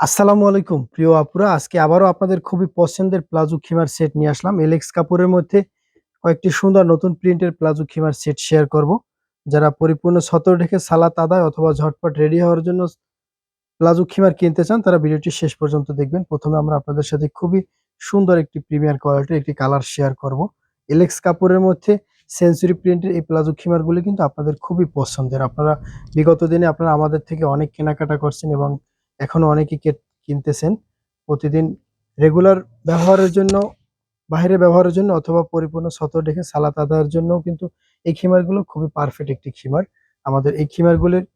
আসসালামু আলাইকুম, প্রিয় আপুরা। আজকে আবারও আপনাদের খুবই পছন্দের প্লাজো খিমার সেট নিয়ে আসলাম। এলেক্স কাপুরের মধ্যে কয়েকটি সুন্দর নতুন প্রিন্টের প্লাজো খিমার সেট শেয়ার করব। যারা পরিপূর্ণ সতর ঢেকে সালাত আদায় অথবা ঝটপট রেডি হওয়ার জন্য প্লাজো খিমার কিনতে চান, তারা ভিডিওটি শেষ পর্যন্ত দেখবেন। প্রথমে আমরা আপনাদের সাথে খুবই সুন্দর একটি প্রিমিয়ার কোয়ালিটির একটি কালার শেয়ার করব। এলেক্স কাপুরের মধ্যে সেঞ্চুরি প্রিন্টের এই প্লাজো খিমারগুলি কিন্তু আপনাদের খুবই পছন্দের। আপনারা বিগত দিনে আপনারা আমাদের থেকে অনেক কেনাকাটা করছেন এবং এখনও অনেকেই কে- কিনতেছেন। প্রতিদিন রেগুলার ব্যবহারের জন্য, বাইরে ব্যবহারের জন্য অথবা পরিপূর্ণ সতর রেখে সালাত আদায়ের জন্য কিন্তু এই খিমারগুলো খুবই পারফেক্ট একটি খিমার। আমাদের এই খিমারগুলির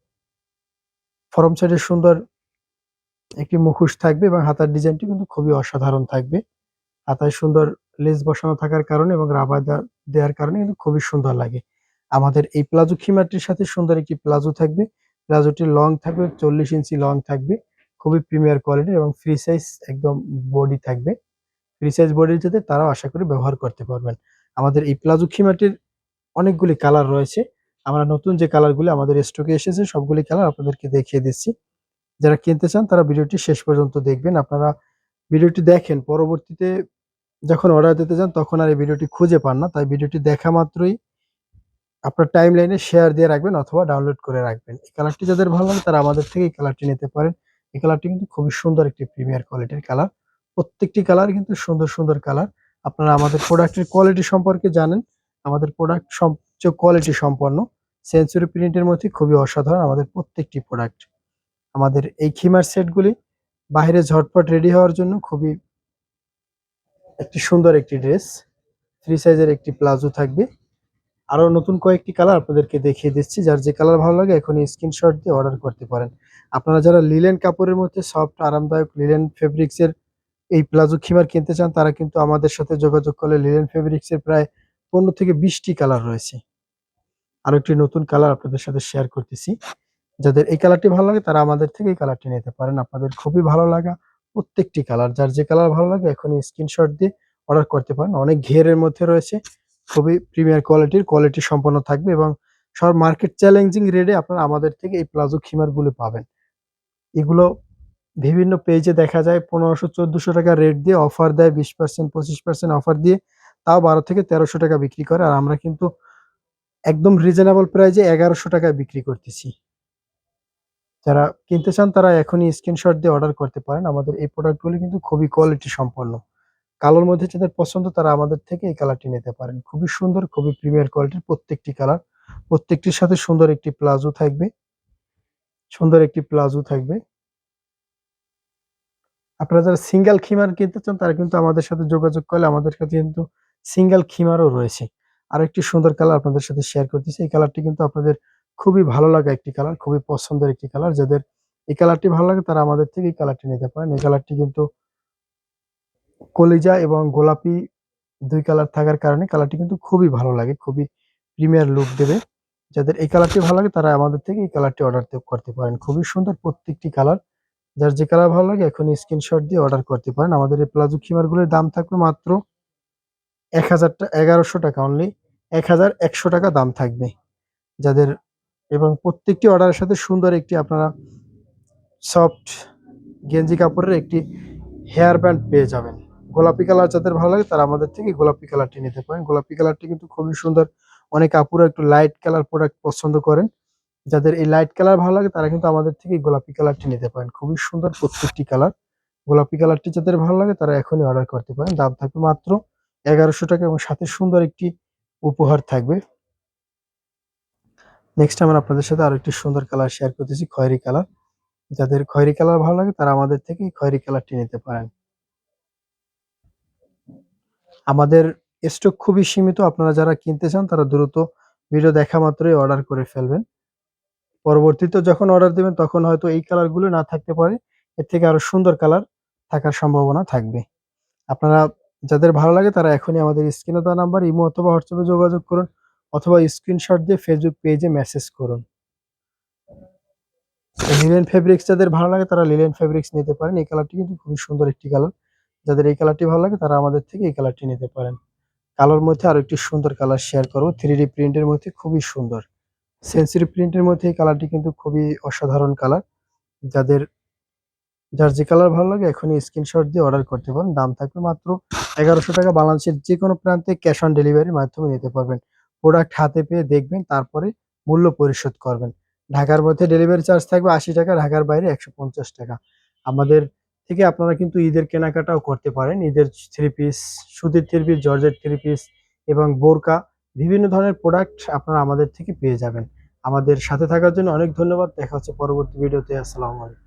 ফরম সাইডের সুন্দর একটি মুখোশ থাকবে এবং হাতার ডিজাইনটি কিন্তু খুবই অসাধারণ থাকবে। হাতায় সুন্দর লেস বসানো থাকার কারণে এবং রাবার দেওয়ার কারণে কিন্তু খুবই সুন্দর লাগে। আমাদের এই প্লাজো খিমারটির সাথে সুন্দর একটি প্লাজো থাকবে। প্লাজোটির লং থাকবে, চল্লিশ ইঞ্চি লং থাকবে। খুবই প্রিমিয়ার কোয়ালিটির এবং ফ্রি সাইজ একদম বডি থাকবে। ফ্রি সাইজ বডির যাতে তারাও আশা করি ব্যবহার করতে পারবেন। আমাদের এই প্লাজো খিমাটির অনেকগুলি কালার রয়েছে। আমরা নতুন যে কালারগুলি আমাদের স্টকে এসেছে, সবগুলি কালার আপনাদেরকে দেখিয়ে দিচ্ছি। যারা কিনতে চান তারা ভিডিওটি শেষ পর্যন্ত দেখবেন। আপনারা ভিডিওটি দেখেন, পরবর্তীতে যখন অর্ডার দিতে যান তখন আর এই ভিডিওটি খুঁজে পান না। তাই ভিডিওটি দেখা মাত্রই আপনার টাইম লাইনে শেয়ার দিয়ে রাখবেন অথবা ডাউনলোড করে রাখবেন। এই কালারটি যাদের ভালো লাগে তারা আমাদের থেকে এই কালারটি নিতে পারেন। এই কালারটি কিন্তু খুবই সুন্দর একটি প্রিমিয়ার কোয়ালিটির কালার। প্রত্যেকটি কালার কিন্তু সুন্দর সুন্দর কালার। আপনারা আমাদের প্রোডাক্টের কোয়ালিটি সম্পর্কে জানেন। আমাদের প্রোডাক্ট সবচেয়ে কোয়ালিটি সম্পন্ন। সেঞ্চুরি প্রিন্টের মধ্যে খুবই অসাধারণ আমাদের প্রত্যেকটি প্রোডাক্ট। আমাদের এই খিমার সেটগুলি বাইরে ঝটপট রেডি হওয়ার জন্য খুবই একটি সুন্দর একটি ড্রেস। ফ্রি সাইজের একটি প্লাজো থাকবে। আরও নতুন কয়েকটি কালার আপনাদেরকে দেখিয়ে দিচ্ছি। যার যে কালার ভালো লাগে এখন স্ক্রিনশট দিয়ে অর্ডার করতে পারেন। আপনারা যারা লিলেন কাপড়ের মধ্যে সফট আরামদায়ক লিলেন ফেব্রিক্সের এই প্লাজো খিমার কিনতে চান, তারা কিন্তু আমাদের সাথে যোগাযোগ করলে লিলেন ফেব্রিক্সের প্রায় পনেরো থেকে বিশটি কালার রয়েছে। আরও একটি নতুন কালার আপনাদের সাথে শেয়ার করতেছি। যাদের এই কালারটি ভালো লাগে, তারা আমাদের থেকে এই কালারটি নিতে পারেন। আপনাদের খুবই ভালো লাগা প্রত্যেকটি কালার যার যে কালার ভালো লাগে, এখনই স্ক্রিনশট দিয়ে অর্ডার করতে পারেন। অনেক ঘেরের মধ্যে রয়েছে। খুবই প্রিমিয়ার কোয়ালিটির কোয়ালিটি সম্পন্ন থাকবে এবং সব মার্কেট চ্যালেঞ্জিং রেটে আপনারা আমাদের থেকে এই প্লাজো খিমারগুলো পাবেন। এগুলো বিভিন্ন পেজে দেখা যায়, পনেরোশো, চোদ্দশো টাকা রেট দিয়ে অফার দেয়, বিশ পার্সেন্ট পঁচিশ পার্সেন্ট অফার দিয়ে, তাও বারো থেকে তেরোশো টাকা বিক্রি করে। আর আমরা কিন্তু একদম রিজনেবল প্রাইজে এগারোশো টাকায় বিক্রি করতেছি। যারা কিনতে চান তারা এখনই স্ক্রিনশট দিয়ে অর্ডার করতে পারেন। আমাদের এই প্রোডাক্টগুলি কিন্তু খুবই কোয়ালিটি সম্পন্ন কালোর মধ্যে যাদের পছন্দ তারা আমাদের থেকে এই কালারটি নিতে পারেন। খুবই সুন্দর, খুবই প্রিমিয়ার কোয়ালিটির প্রত্যেকটি কালার। প্রত্যেকটির সাথে সুন্দর একটি প্লাজো থাকবে। সুন্দর একটি প্লাজো থাকবে। আপনারা যারা সিঙ্গেল খিমার কিনতে চান, তারা কিন্তু আমাদের সাথে যোগাযোগ করলে আমাদের কাছে কিন্তু সিঙ্গেল খিমারও রয়েছে। আর একটি সুন্দর কালার আপনাদের সাথে শেয়ার করতেছি। এই কালারটি কিন্তু আপনাদের খুবই ভালো লাগা একটি কালার, খুবই পছন্দের একটি কালার। যাদের এই কালারটি ভালো লাগে, তারা আমাদের থেকে এই কালারটি নিতে পারেন। এই কালারটি কিন্তু কলিজা এবং গোলাপি দুই কালার থাকার কারণে কালারটি কিন্তু খুবই ভালো লাগে, খুবই প্রিমিয়ার লুক দেবে। যাদের এই কালারটি ভালো লাগে তারা আমাদের থেকে এই কালারটি অর্ডার করতে পারেন। খুবই সুন্দর প্রত্যেকটি কালার। যার যে কালার ভালো লাগে এখন স্ক্রিনশট দিয়ে অর্ডার করতে পারেন। আমাদের এই প্লাজো খিমারগুলোর দাম থাকবে মাত্র এক হাজার এগারোশো টাকা অনলি এক হাজার একশো টাকা দাম থাকবে। যাদের এবং প্রত্যেকটি অর্ডারের সাথে সুন্দর একটি আপনারা সফট গেঞ্জি কাপড়ের একটি হেয়ার ব্যান্ড পেয়ে যাবেন। গোলাপি কালার যাদের ভালো লাগে তারা আমাদের থেকে গোলাপি কালারটি নিতে পারেন। গোলাপি কালারটি কিন্তু খুবই সুন্দর। অনেক আপুরা একটু লাইট কালার প্রোডাক্ট পছন্দ করেন। যাদের এই লাইট কালার ভালো লাগে তারা কিন্তু আমাদের থেকে গোলাপি কালারটি নিতে পারেন। খুবই সুন্দর প্রত্যেকটি কালার গোলাপি কালারটি যাদের ভালো লাগে তারা এখনই অর্ডার করতে পারেন। দাম থাকবে মাত্র এগারোশো টাকা এবং সাথে সুন্দর একটি উপহার থাকবে। নেক্সট আমরা আপনাদের সাথে আরও একটি সুন্দর কালার শেয়ার করতেছি খয়েরি কালার যাদের খয়েরি কালার ভালো লাগে তারা আমাদের থেকে খয়েরি কালারটি নিতে পারেন। আমাদের স্টক খুবই সীমিত, আপনারা যারা কিনতে চান তারা দ্রুত ভিডিও দেখা মাত্রই অর্ডার করে ফেলবেন। পরবর্তীতে যখন অর্ডার দিবেন, তখন হয়তো এই কালারগুলো না থাকতে পারে, এর থেকে আরও সুন্দর কালার থাকার সম্ভাবনা থাকবে। আপনারা যাদের ভালো লাগে তারা এখনই আমাদের স্ক্রিনে দেওয়া নাম্বার ইমো অথবা হোয়াটসঅ্যাপে যোগাযোগ করুন অথবা স্ক্রিনশট দিয়ে ফেসবুক পেজে মেসেজ করুন। লিলেন ফেব্রিক্স যাদের ভালো লাগে তারা লিলেন ফেব্রিক্স নিতে পারেন। এই কালারটি কিন্তু খুবই সুন্দর একটি কালার যাদের এই কালারটি ভালো লাগে তারা আমাদের থেকে এই কালারটি নিতে পারেন। কালোর মধ্যে আরও একটি সুন্দর কালার শেয়ার করব। থ্রি ডি প্রিন্টের মধ্যে খুবই সুন্দর। সেন্সিটিভ প্রিন্টের মধ্যে এই কালারটি কিন্তু খুবই অসাধারণ কালার যাদের, যার যে কালার ভালো লাগে এখনই স্ক্রিনশট দিয়ে অর্ডার করতে পারেন। দাম থাকবে মাত্র এগারোশো টাকা। বাংলাদেশের যে কোনো প্রান্তে ক্যাশ অন ডেলিভারির মাধ্যমে নিতে পারবেন। প্রোডাক্ট হাতে পেয়ে দেখবেন, তারপরে মূল্য পরিশোধ করবেন। ঢাকার মধ্যে ডেলিভারি চার্জ থাকবে আশি টাকা, ঢাকার বাইরে একশো পঞ্চাশ টাকা। আমাদের থেকে আপনারা কিন্তু ঈদের কেনাকাটাও করতে পারেন। ঈদের থ্রি পিস সুতির থ্রি পিস জর্জের থ্রি পিস এবং বোরকা, বিভিন্ন ধরনের প্রোডাক্ট আপনারা আমাদের থেকে পেয়ে যাবেন। আমাদের সাথে থাকার জন্য অনেক ধন্যবাদ। দেখা হচ্ছে পরবর্তী ভিডিওতে আসসালামু আলাইকুম।